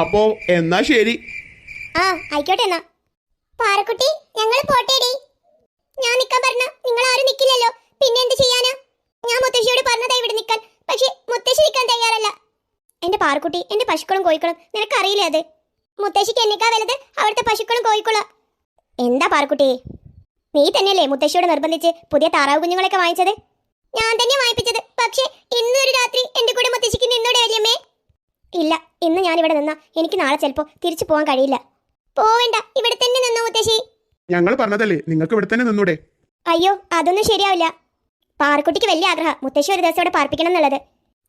അപ്പോ എന്നാ ശരി. ആ ആയിക്കോട്ടെ എന്നാ. പാറക്കുട്ടി ഞങ്ങൾ പോട്ടേടി. ഞാൻ നിക്കാൻ പറഞ്ഞ നിങ്ങൾ ആരും നിക്കില്ലല്ലോ. പിന്നെ എന്ത് ചെയ്യാനാ? ഞാൻ മുത്തശ്ശിയോട് പറഞ്ഞതാ ഇവിടെ നിക്കാൻ. പക്ഷെ മുത്തശ്ശി നിക്കാൻ തയ്യാറല്ല. എന്റെ പാറക്കുട്ടി എന്റെ പശുക്കളും കോഴിക്കളും നിനക്കറിയില്ലേ അത്? മുത്തശ്ശിക്ക് എന്നേക്കാ വലുത് അവിടുത്തെ പശുക്കളും കോഴിക്കളും. എന്താ പാറക്കുട്ടി? നീ തന്നെയല്ലേ മുത്തശ്ശിയോട് നിർബന്ധിച്ച് പുതിയ താറാവ് കുഞ്ഞുങ്ങളൊക്കെ വാങ്ങിച്ചത്? ഞാൻ തന്നെ വായിപ്പിച്ചത് പക്ഷേ ഇന്നൊരു രാത്രി എന്റെ കൂടെ മുത്തശ്ശിക്ക് നിന്നോടെ വല്യമ്മേ ഇല്ല ഇന്ന് ഞാൻ ഇവിടെ നിന്നാ എനിക്ക് നാളെ ചിലപ്പോ തിരിച്ചു പോകാൻ കഴിയില്ല. പോവണ്ട ഇവിടെ തന്നെ നിന്നോ മുത്തശ്ശി. ഞങ്ങൾ പറഞ്ഞതല്ലേ നിങ്ങൾക്ക് ഇവിടെ തന്നെ നിന്നൂടെ. അയ്യോ അതൊന്നും ശരിയാവില്ല. പാറക്കുട്ടിക്ക് വലിയ ആഗ്രഹം മുത്തശ്ശി ഒരു ദിവസം ഇവിടെ പാർപ്പിക്കണം എന്നുള്ളത്.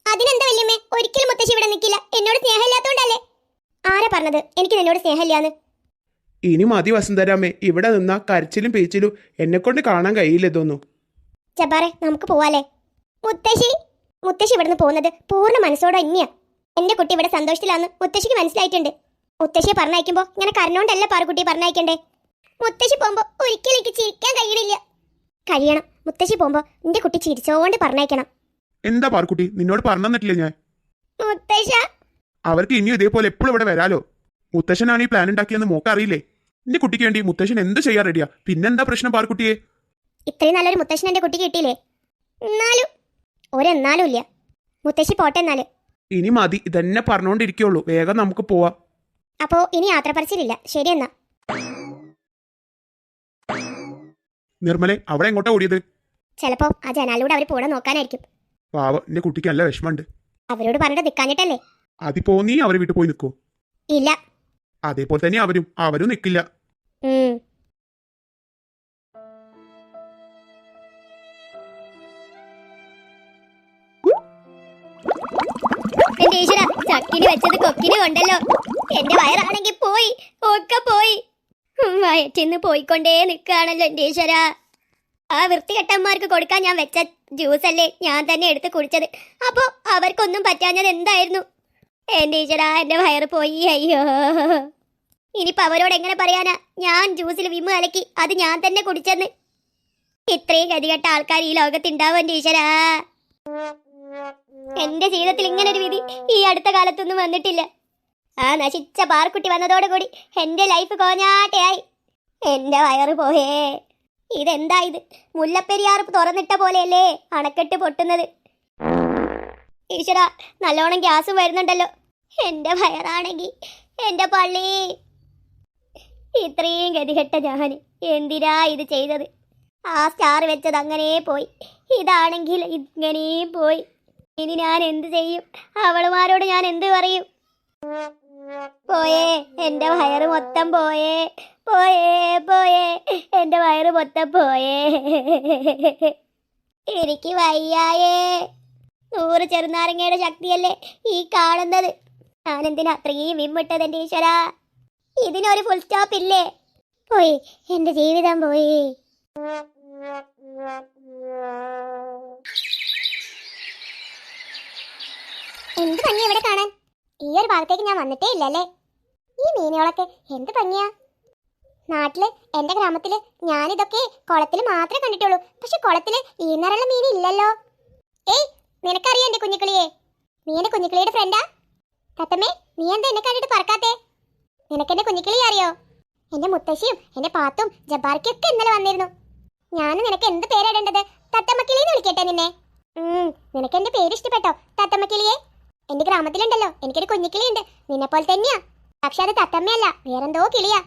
അതിനെന്താ വല്യമ്മേ ഒരിക്കലും മുത്തശ്ശി ഇവിടെ നിൽക്കില്ല എന്നോട് സ്നേഹമില്ലാത്തോണ്ടല്ലേ? ആരാ പറഞ്ഞത്? എനിക്ക് നിന്നോട് സ്നേഹമില്ലാന്ന്. ഇനി മതി വസന്തരാമേ ഇവിടെ നിന്നാ കരച്ചിലും പേച്ചിലും എന്നെ കൊണ്ട് കാണാൻ കഴിയില്ല ഇതൊന്നും. ചപ്പാറെ നമുക്ക് പോവാലേ മുത്തശ്ശി മുത്തശ്ശി ഇവിടുന്ന് പോകുന്നത് പൂർണ മനസ്സോടെ തന്നെയാ. എന്റെ കുട്ടി ഇവിടെ സന്തോഷത്തിലാന്ന് മുത്തശ്ശിക്ക് മനസ്സിലായിട്ടുണ്ട്. മുത്തശ്ശിയെ പറഞ്ഞയക്കുമ്പോ ഇങ്ങനെ കരഞ്ഞോണ്ടല്ല പാറുകുട്ടി പറഞ്ഞയക്കണ്ടേ? മുത്തശ്ശി പോകുമ്പോ ഒരിക്കലും എനിക്ക് ചിരിക്കാൻ കഴിയണില്ല. കഴിയണം. മുത്തശ്ശി പോകുമ്പോ എന്റെ കുട്ടി ചിരിച്ചോണ്ട് പറഞ്ഞയക്കണം. എന്താ പാർക്കുട്ടി നിന്നോട് പറഞ്ഞിട്ടില്ല ഞാൻ? മുത്തശ്ശ! അവർക്ക് ഇനിയും ഇതേപോലെ എപ്പോഴും ഇവിടെ വരാലോ? മുത്തശ്ശനാണ് ഈ പ്ലാൻ ഉണ്ടാക്കിയെന്ന് മോക്ക് അറിയില്ലേ? എന്റെ കുട്ടിക്ക് വേണ്ടി മുത്തശ്ശൻ എന്ത് ചെയ്യാൻ റെഡിയാ പിന്നെന്താ പ്രശ്നം പാർക്കുട്ടിയെ ഇത്രയും നല്ലൊരു മുത്തശ്ശൻ എന്റെ കുട്ടിക്ക് കിട്ടിയില്ലേ? എന്നാലും ഒരെന്നാലും ഇല്ല. മുത്തശ്ശി പോട്ടെ എന്നാൽ. ഇനി മതി ഇതന്നെ പറഞ്ഞോണ്ടിരിക്കുള്ളൂ. വേഗം നമുക്ക് പോവാം. അപ്പോ ഇനി യാത്ര പറച്ചിലില്ല ശരി എന്നാ. നിർമ്മലെ അവിടെ എങ്ങോട്ടാ ഓടിയത്? ചിലപ്പോ ആ ജനാലൂടെ അവർ പോടാൻ നോക്കാനായിരിക്കും. പാവ എന്റെ കുട്ടിക്ക് നല്ല വിഷമമുണ്ട്. അവരോട് പറഞ്ഞിട്ട് നിക്കാഞ്ഞിട്ടല്ലേ? അതിപ്പോ നീ അവരെ വീട്ടിൽ പോയി നിൽക്കോ ഇല്ല. അതേപോലെ തന്നെ അവരും അവരും നിൽക്കില്ല ഉം. ചക്കിന് വെച്ചത് കൊക്കിന് കൊണ്ടല്ലോ. എന്റെ വയറാണെങ്കിൽ പോയി ഒക്കെ പോയി. വയറ്റിന്ന് പോയിക്കൊണ്ടേ നിൽക്കുകയാണല്ലോ എന്റെ ഈശ്വര ആ വൃത്തികെട്ടന്മാർക്ക് കൊടുക്കാൻ ഞാൻ വെച്ച ജ്യൂസ് അല്ലേ ഞാൻ തന്നെ എടുത്ത് കുടിച്ചത്. അപ്പോ അവർക്കൊന്നും പറ്റാഞ്ഞത് എന്തായിരുന്നു? എന്റെ ഈശ്വര എന്റെ വയറ് പോയി അയ്യോ. ഇനിയിപ്പോ അവരോട് എങ്ങനെ പറയാനാ? ഞാൻ ജ്യൂസിൽ വിമ് കലക്കി അത് ഞാൻ തന്നെ കുടിച്ചെന്ന്. ഇത്രയും ഗതികെട്ട ആൾക്കാർ ഈ ലോകത്ത് ഉണ്ടാവും എന്റെ ഈശ്വരാ എന്റെ ജീവിതത്തിൽ ഇങ്ങനെ ഒരു വിധി ഈ അടുത്ത കാലത്തൊന്നും വന്നിട്ടില്ല. ആ നശിച്ച പാർക്കുട്ടി വന്നതോടുകൂടി എന്റെ ലൈഫ് കോഞ്ഞാട്ടയായി. എന്റെ വയറ് പോയേ. ഇതെന്താ ഇത്? മുല്ലപ്പെരിയാർ തുറന്നിട്ട പോലെയല്ലേ അണക്കെട്ട് പൊട്ടുന്നത്? ഈശ്വര നല്ലോണം ഗ്യാസ് വരുന്നുണ്ടല്ലോ. എന്റെ വയറാണെങ്കി എന്റെ പള്ളി. ഇത്രയും ഗതികെട്ട ഞാൻ എന്തിനാ ഇത് ചെയ്തത്? ആ സ്റ്റാർ വെച്ചത് അങ്ങനെ പോയി. ഇതാണെങ്കിൽ ഇങ്ങനെയും പോയി. ഇനി ഞാൻ എന്ത് ചെയ്യും? അവളുമാരോട് ഞാൻ എന്ത് പറയും? പോയേ എന്റെ വയറ് മൊത്തം പോയേ പോയേ പോയേ എന്റെ വയറ് മൊത്തം പോയേ. എനിക്ക് വയ്യായേ. നൂറ് ചെറുനാരങ്ങയുടെ ശക്തിയല്ലേ ഈ കാണുന്നത്? ഞാൻ എന്തിനാ അത്രയും വിമ്മിട്ടത് എന്റെ ഈശ്വര? ഇതിനൊരു ഫുൾ സ്റ്റോപ്പ് ഇല്ലേ? പോയി എന്റെ ജീവിതം പോയി. എന്ത് ഭംഗി ഇവിടെ കാണാൻ? ഈ ഒരു ഭാഗത്തേക്ക് ഞാൻ വന്നിട്ടേ ഇല്ലല്ലേ? ഈ മീനുകളൊക്കെ എന്ത് ഭംഗിയാ? നാട്ടിൽ എന്റെ ഗ്രാമത്തിൽ ഞാനിതൊക്കെ കുളത്തിൽ മാത്രമേ കണ്ടിട്ടുള്ളൂ. പക്ഷെ കുളത്തിൽ ഈ നിറയുള്ള മീൻ ഇല്ലല്ലോ. ഏയ് നിനക്കറിയാം എന്റെ കുഞ്ഞിക്കിളിയെ? നീ എന്റെ കുഞ്ഞിക്കിളിയുടെ ഫ്രണ്ടാ തത്തമ്മേ നീ എന്താ എന്നെ കണ്ടിട്ട് പറക്കാത്തേ? നിനക്കെന്റെ കുഞ്ഞിക്കിളി അറിയോ? എന്റെ മുത്തശ്ശിയും എന്റെ പാത്തും ജബ്ബാർക്കൊക്കെ ഇന്നലെ വന്നിരുന്നു. ഞാൻ നിനക്ക് എന്ത് പേരിടേണ്ടത് തത്തമ്മക്കിളിന്ന് വിളിക്കട്ടെ നിന്നെ. നിനക്ക് എന്റെ പേര് ഇഷ്ടപ്പെട്ടോ തത്തമ്മക്കിളിയെ? എന്റെ ഗ്രാമത്തിലുണ്ടല്ലോ. എനിക്കൊരു കുഞ്ഞിക്കിളിയുണ്ട്. നിന്നെ പോലെ തന്നെയാ. പക്ഷെ അത് തത്തമ്മയല്ല. വേറെന്തോ കിളിയാ.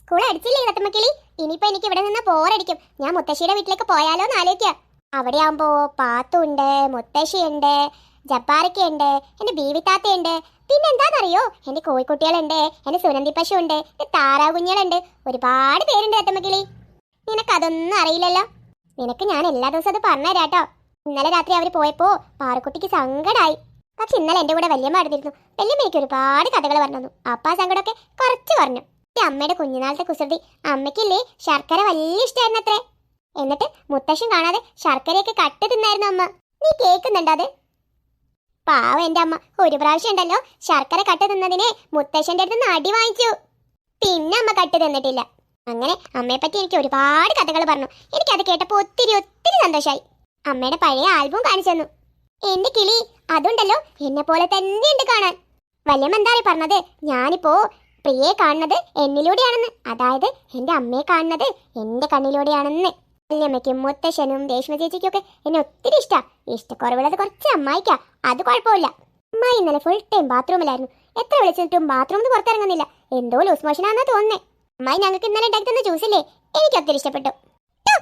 സ്കൂൾ അടിച്ചില്ലേ തത്തമ്മ കിളി ഇനിയിപ്പോ എനിക്ക് ഇവിടെ നിന്ന് പോരടിക്കും ഞാൻ മുത്തശ്ശിയുടെ വീട്ടിലേക്ക് പോയാലോ എന്ന് ആലോചിക്കാം. അവിടെ ആവുമ്പോ പാത്തുണ്ട് മുത്തശ്ശിയുണ്ട് ജപ്പാറയ്ക്കുണ്ട് എന്റെ ബീവിത്താത്തയുണ്ട്. പിന്നെ എന്താണെന്നറിയോ എന്റെ കോഴിക്കുട്ടികളുണ്ട് എന്റെ സുനന്ദി പശു ഉണ്ട് എന്റെ കുഞ്ഞുകളുണ്ട് ഒരുപാട് പേരുണ്ട് തത്തമ്മ കിളി നിനക്കതൊന്നും അറിയില്ലല്ലോ? നിനക്ക് ഞാൻ എല്ലാ ദിവസവും അത് പറഞ്ഞുതരാട്ടോ. ഇന്നലെ രാത്രി അവർ പോയപ്പോ പാറക്കുട്ടിക്ക് സങ്കടായി. പക്ഷെ ഇന്നലെ എന്റെ കൂടെ വല്യമ്മ അടുത്തിരുന്നു വല്യമ്മ എനിക്ക് ഒരുപാട് കഥകൾ പറഞ്ഞു തന്നു അപ്പ സങ്കടമൊക്കെ കുറച്ച് പറഞ്ഞു. അമ്മയുടെ കുഞ്ഞുനാളത്തെ കുസൃതി അമ്മയ്ക്കില്ലേ ശർക്കര വലിയ ഇഷ്ടമായിരുന്നു അത്രേ എന്നിട്ട് മുത്തശ്ശൻ കാണാതെ ശർക്കരയൊക്കെ കട്ട് തിന്നായിരുന്നു അമ്മ. നീ കേൾക്കുന്നുണ്ടോ അത്? പാവം എന്റെ അമ്മ. ഒരു പ്രാവശ്യം ഉണ്ടല്ലോ ശർക്കര കട്ട് തിന്നതിനെ മുത്തശ്ശന്റെ അടുത്ത് നിന്ന് അടി വാങ്ങിച്ചു. പിന്നെ അമ്മ കട്ട് തിന്നിട്ടില്ല. അങ്ങനെ അമ്മയെ പറ്റി എനിക്ക് ഒരുപാട് കഥകൾ പറഞ്ഞു. എനിക്കത് കേട്ടപ്പോൾ ഒത്തിരി ഒത്തിരി സന്തോഷമായി അമ്മയുടെ പഴയ ആൽബം കാണിച്ചു തന്നു. എന്റെ കിളി അതുണ്ടല്ലോ എന്നെ പോലെ തന്നെ ഉണ്ട് കാണാൻ. വല്യമ്മ എന്താ ഈ പറഞ്ഞത് ഞാനിപ്പോ പ്രിയെ കാണുന്നത് എന്നിലൂടെയാണെന്ന്. അതായത് എന്റെ അമ്മയെ കാണുന്നത് എന്റെ കണ്ണിലൂടെയാണെന്ന്. വല്യമ്മയ്ക്കും മുത്തശ്ശനും രേഷ്മ ചേച്ചിക്കും ഒക്കെ എന്നെ ഒത്തിരി ഇഷ്ടാ. ഇഷ്ടക്കുറവുള്ളത് കുറച്ച് അമ്മായിക്കാ. അത് കുഴപ്പമില്ല. അമ്മായി ഇന്നലെ ഫുൾ ടൈം ബാത്റൂമിലായിരുന്നു എത്ര വിളിച്ചിട്ടും ബാത്റൂമിൽ പുറത്തിറങ്ങുന്നില്ല. എന്തോ ലൂസ് മോഷനാന്നാ തോന്നുന്നേ. അമ്മായി ഞങ്ങൾക്ക് ഇന്നലെ ഉണ്ടാക്കി തന്ന ജ്യൂസില്ലേ എനിക്ക് ഒത്തിരി ഇഷ്ടപ്പെട്ടു. ട്ടോ.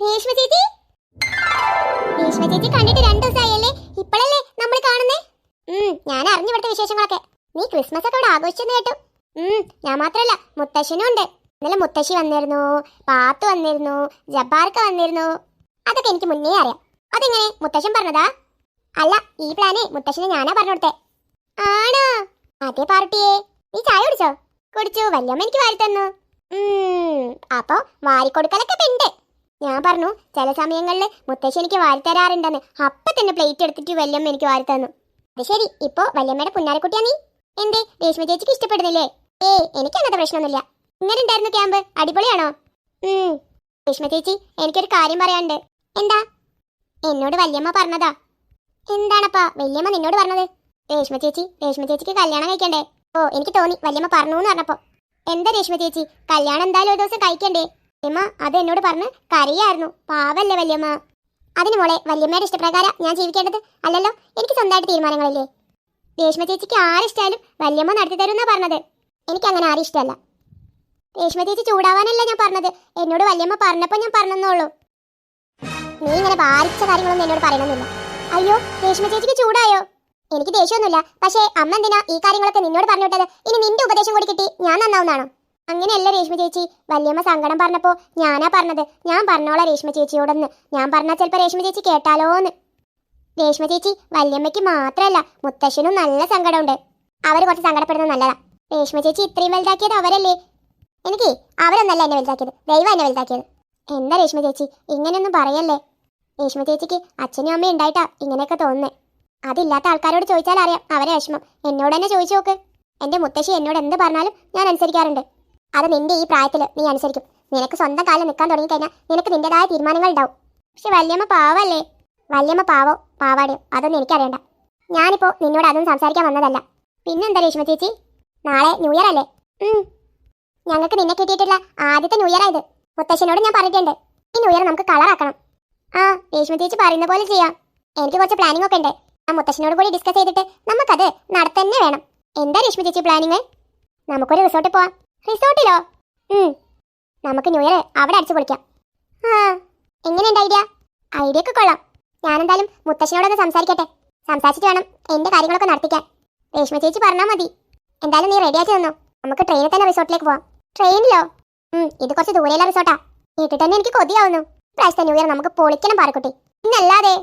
രേഷ്മ ചേച്ചി? രേഷ്മ ചേച്ചി കണ്ടിട്ട് രണ്ടു ദിവസമായല്ലേ? ഇപ്പോഴല്ലേ നമ്മൾ കാണുന്നേ? ഞാൻ അറിഞ്ഞു ഇവിടുത്തെ വിശേഷങ്ങളൊക്കെ. നീ ക്രിസ്മസ് ഒക്കെ ഇവിടെ ആഘോഷിച്ചെന്ന് കേട്ടു. ഞാൻ മാത്രല്ല മുത്തശ്ശനും ഉണ്ട്. ഇന്നലെ മുത്തശ്ശി വന്നിരുന്നു പാത്തു വന്നിരുന്നു ജബ്ബാർക്ക് വന്നിരുന്നു. അതൊക്കെ എനിക്ക് മുന്നേ അറിയാം. അതെങ്ങനെ? മുത്തശ്ശൻ പറഞ്ഞതാ? അല്ല ഈ പ്ലാനെ മുത്തശ്ശന് ഞാനാ പറഞ്ഞു കൊടുത്തേ. ആണോ? അതേ പാർട്ടിയെ നീ ചായ കുടിച്ചോ? കുടിച്ചു വല്യമ്മ എനിക്ക് വാരി തന്നു. അപ്പോ വാരിക്കൊടുക്കലൊക്കെ ഉണ്ട് ഞാൻ പറഞ്ഞു ചില സമയങ്ങളിൽ മുത്തശ്ശി എനിക്ക് വാരി തരാറുണ്ടെന്ന്. അപ്പൊ തന്നെ പ്ലേറ്റ് എടുത്തിട്ട് വല്യമ്മ എനിക്ക് വാരി തന്നു. അത് ശരി ഇപ്പോൾ വല്യമ്മയുടെ പുന്നാരക്കുട്ടിയാ നീ? എന്തേ രേഷ്മ ചേച്ചിക്ക് ഇഷ്ടപ്പെടുന്നില്ലേ? ഏയ് എനിക്ക് അങ്ങനത്തെ പ്രശ്നമൊന്നുമില്ല. ഇങ്ങനെ ഉണ്ടായിരുന്നു ക്യാമ്പ് അടിപൊളിയാണോ? രേഷ്മ ചേച്ചി എനിക്കൊരു കാര്യം പറയാനുണ്ട്. എന്താ? എന്നോട് വല്യമ്മ പറഞ്ഞതാ. എന്താണപ്പാ വല്യമ്മ നിന്നോട് പറഞ്ഞത്? രേഷ്മ ചേച്ചി രേഷ്മ ചേച്ചിക്ക് കല്യാണം കഴിക്കണ്ടേ? ഓ എനിക്ക് തോന്നി വല്യമ്മ പറഞ്ഞു എന്ന് പറഞ്ഞപ്പോ. എന്താ രേഷ്മ ചേച്ചി കല്യാണം എന്തായാലും ഒരു ദിവസം കഴിക്കണ്ടേ? വല്യമ്മ അത് എന്നോട് പറഞ്ഞ് കരയായിരുന്നു. പാവല്ലേ വല്യമ്മ. അതിന് മോളെ വല്യമ്മയുടെ ഇഷ്ടപ്രകാരം ഞാൻ ജീവിക്കേണ്ടത്. അല്ലല്ലോ എനിക്ക് സ്വന്തമായിട്ട് തീരുമാനങ്ങളില്ലേ? രേഷ്മ ചേച്ചിക്ക് ആരിഷ്ടായാലും വല്യമ്മ നടത്തി തരുമെന്നാ പറഞ്ഞത്. എനിക്ക് അങ്ങനെ ആരും ഇഷ്ടമല്ല. രേഷ്മ ചേച്ചി ചൂടാവാനല്ല ഞാൻ പറഞ്ഞത്. എന്നോട് വല്യമ്മ പറഞ്ഞപ്പോൾ ഞാൻ പറഞ്ഞെന്നുള്ളൂ നീ ഇങ്ങനെ ഭാരിച്ച കാര്യങ്ങളൊന്നും എന്നോട് പറയണമെന്നില്ല അയ്യോ രേഷ്മ ചേച്ചിക്ക് ചൂടായോ? എനിക്ക് ദേഷ്യമൊന്നുമില്ല. പക്ഷേ അമ്മ എന്തിനാ ഈ കാര്യങ്ങളൊക്കെ നിന്നോട് പറഞ്ഞു വിട്ടത്? ഇനി നിന്റെ ഉപദേശം കൂടി കിട്ടി ഞാൻ നന്നാവുന്നാണോ അങ്ങനെയല്ല രേഷ്മ ചേച്ചി. വല്യമ്മ സങ്കടം പറഞ്ഞപ്പോ ഞാനാ പറഞ്ഞത്. ഞാൻ പറഞ്ഞോളാം രേഷ്മ ചേച്ചിയോടൊന്ന്. ഞാൻ പറഞ്ഞാൽ ചിലപ്പോൾ രേഷ്മ ചേച്ചി കേട്ടാലോന്ന്. രേഷ്മ ചേച്ചി വല്യമ്മയ്ക്ക് മാത്രമല്ല മുത്തശ്ശനും നല്ല സങ്കടമുണ്ട്. അവർ കുറച്ച് സങ്കടപ്പെടുന്നത് നല്ലതാ. രേഷ്മ ചേച്ചി ഇത്രയും വലുതാക്കിയത് അവരല്ലേ? എനിക്ക് അവരൊന്നല്ല എന്നെ വലുതാക്കിയത്. ദൈവം എന്നെ വലുതാക്കിയത്. എന്താ രേഷ്മ ചേച്ചി? ഇങ്ങനെയൊന്നും പറയല്ലേ? രേഷ്മ ചേച്ചിക്ക് അച്ഛനും അമ്മയും ഉണ്ടായിട്ടാ ഇങ്ങനെയൊക്കെ തോന്നുന്നേ. അതില്ലാത്ത ആൾക്കാരോട് ചോദിച്ചാൽ അറിയാം അവരെ വിഷമം. എന്നോട് തന്നെ ചോദിച്ചു നോക്ക്. എന്റെ മുത്തശ്ശി എന്നോട് എന്ത് പറഞ്ഞാലും ഞാൻ അനുസരിക്കാറുണ്ട്. അത് നിന്റെ ഈ പ്രായത്തിൽ നീ അനുസരിക്കും. നിനക്ക് സ്വന്തം കാലം നിൽക്കാൻ തുടങ്ങിക്കഴിഞ്ഞാൽ നിനക്ക് നിന്റേതായ തീരുമാനങ്ങൾ ഉണ്ടാവും പക്ഷെ വല്യമ്മ പാവല്ലേ? വല്യമ്മ പാവോ? പാവാടിയോ? അതൊന്നും എനിക്കറിയണ്ട. ഞാനിപ്പോ നിന്നോട് അതൊന്നും സംസാരിക്കാൻ വന്നതല്ല. പിന്നെന്താ രേഷ്മ ചേച്ചി? നാളെ ന്യൂ ഇയർ അല്ലേ. ഞങ്ങൾക്ക് നിന്നെ കിട്ടിയിട്ടുള്ള ആദ്യത്തെ ന്യൂ ഇയർ ആയത് മുത്തശ്ശനോട് ഞാൻ പറഞ്ഞിട്ടുണ്ട്. ഈ ന്യൂ ഇയർ നമുക്ക് കളറാക്കണം ആ രേഷ്മ ചേച്ചി പറയുന്ന പോലെ ചെയ്യാം. എനിക്ക് കുറച്ച് പ്ലാനിംഗ് ഒക്കെ ഉണ്ട്. ആ മുത്തശ്ശനോട് കൂടി ഡിസ്കസ് ചെയ്തിട്ട് നമുക്കത് നടത്തന്നെ വേണം. എന്താ രേഷ്മ ചേച്ചി പ്ലാനിങ് നമുക്കൊരു റിസോർട്ടിൽ പോവാം. റിസോർട്ടിലോ? നമുക്ക് ന്യൂ ഇയർ അവിടെ അടിച്ചു പൊളിക്കാം. ആ എങ്ങനെയുണ്ട് ഐഡിയ? ഐഡിയ ഒക്കെ കൊള്ളാം. ഞാനെന്തായാലും മുത്തശ്ശനോടൊന്ന് സംസാരിക്കട്ടെ. സംസാരിച്ചിട്ട് വേണം എന്റെ കാര്യങ്ങളൊക്കെ നടത്തിക്കാൻ. രേഷ്മ ചേച്ചി പറഞ്ഞാൽ മതി. എന്തായാലും നീ റെഡിയാക്കി തന്നോ നമുക്ക് ട്രെയിനിൽ തന്നെ റിസോർട്ടിലേക്ക് പോവാം. ട്രെയിനിലോ ഇത് കുറച്ച് ദൂരെയുള്ള റിസോർട്ടാ. കേട്ടിട്ട് തന്നെ എനിക്ക് കൊതിയാവുന്നു. പ്രാവശ്യത്തെ ന്യൂ ഇയർ നമുക്ക് പൊളിക്കണം പാറക്കുട്ടി. ഇന്നല്ലാതെ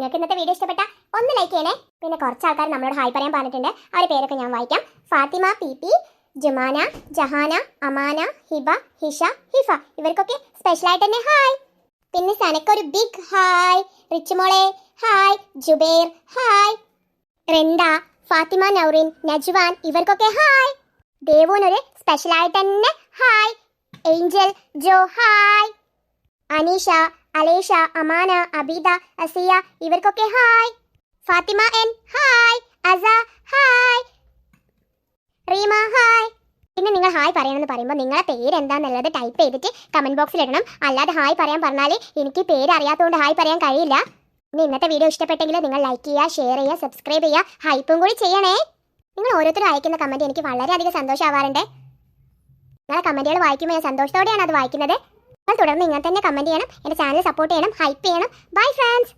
നിങ്ങൾക്ക് ഇന്നത്തെ വീഡിയോ ഇഷ്ടപ്പെട്ട ഒന്ന് ലൈക്ക് ചെയ്യണേ. പിന്നെ കുറച്ച് ആൾക്കാർ നമ്മളോട് ഹായ് പറയാൻ പറഞ്ഞിട്ടുണ്ട്. അവരുടെ പേരൊക്കെ ഞാൻ വായിക്കാം. Fathima P P Jumana Jahana Amana Hiba Hisha Hifa. ഇവർക്കൊക്കെ സ്പെഷ്യലായിട്ട് തന്നെ ഹായ്. പിന്നെ സനക്കൊരു ബിഗ് ഹായ്. റിച്ചുമോളെ ഹായ്. ജുബേർ ഹായ്. റിന്ദ ഫാത്തിമ നൗറിൻ നജ്വാൻ ഇവർക്കൊക്കെ ഹായ്. ദേവൂനൊരു സ്പെഷ്യലായിട്ട് തന്നെ hi. Angel Jo hi. Aneesha Alesha Amana Abeeda Asiya ഇവർക്കൊക്കെ hi. Fathima N hi. Asa hi. Reema hi. പിന്നെ നിങ്ങൾ ഹായ് പറയണമെന്ന് പറയുമ്പോൾ നിങ്ങളുടെ പേര് എന്താണെന്നുള്ളത് ടൈപ്പ് ചെയ്തിട്ട് കമന്റ് ബോക്സിൽ ഇടണം. അല്ലാതെ ഹായ് പറയാൻ പറഞ്ഞാൽ എനിക്ക് പേര് അറിയാത്തതുകൊണ്ട് ഹായ് പറയാൻ കഴിയില്ല. ഇനി ഇന്നത്തെ വീഡിയോ ഇഷ്ടപ്പെട്ടെങ്കിൽ നിങ്ങൾ ലൈക്ക് ചെയ്യുക ഷെയർ ചെയ്യുക സബ്സ്ക്രൈബ് ചെയ്യുക. ഹൈപ്പും കൂടി ചെയ്യണേ. നിങ്ങൾ ഓരോരുത്തരും അയക്കുന്ന കമന്റ് എനിക്ക് വളരെയധികം സന്തോഷമാവാറുണ്ട്. നിങ്ങളെ കമന്റുകൾ വായിക്കുമ്പോൾ ഞാൻ സന്തോഷത്തോടെയാണ് അത് വായിക്കുന്നത്. നിങ്ങൾ തുടർന്ന് ഇങ്ങനെ തന്നെ കമന്റ് ചെയ്യണം. എന്റെ ചാനൽ സപ്പോർട്ട് ചെയ്യണം. ഹൈപ്പ് ചെയ്യണം. Bye friends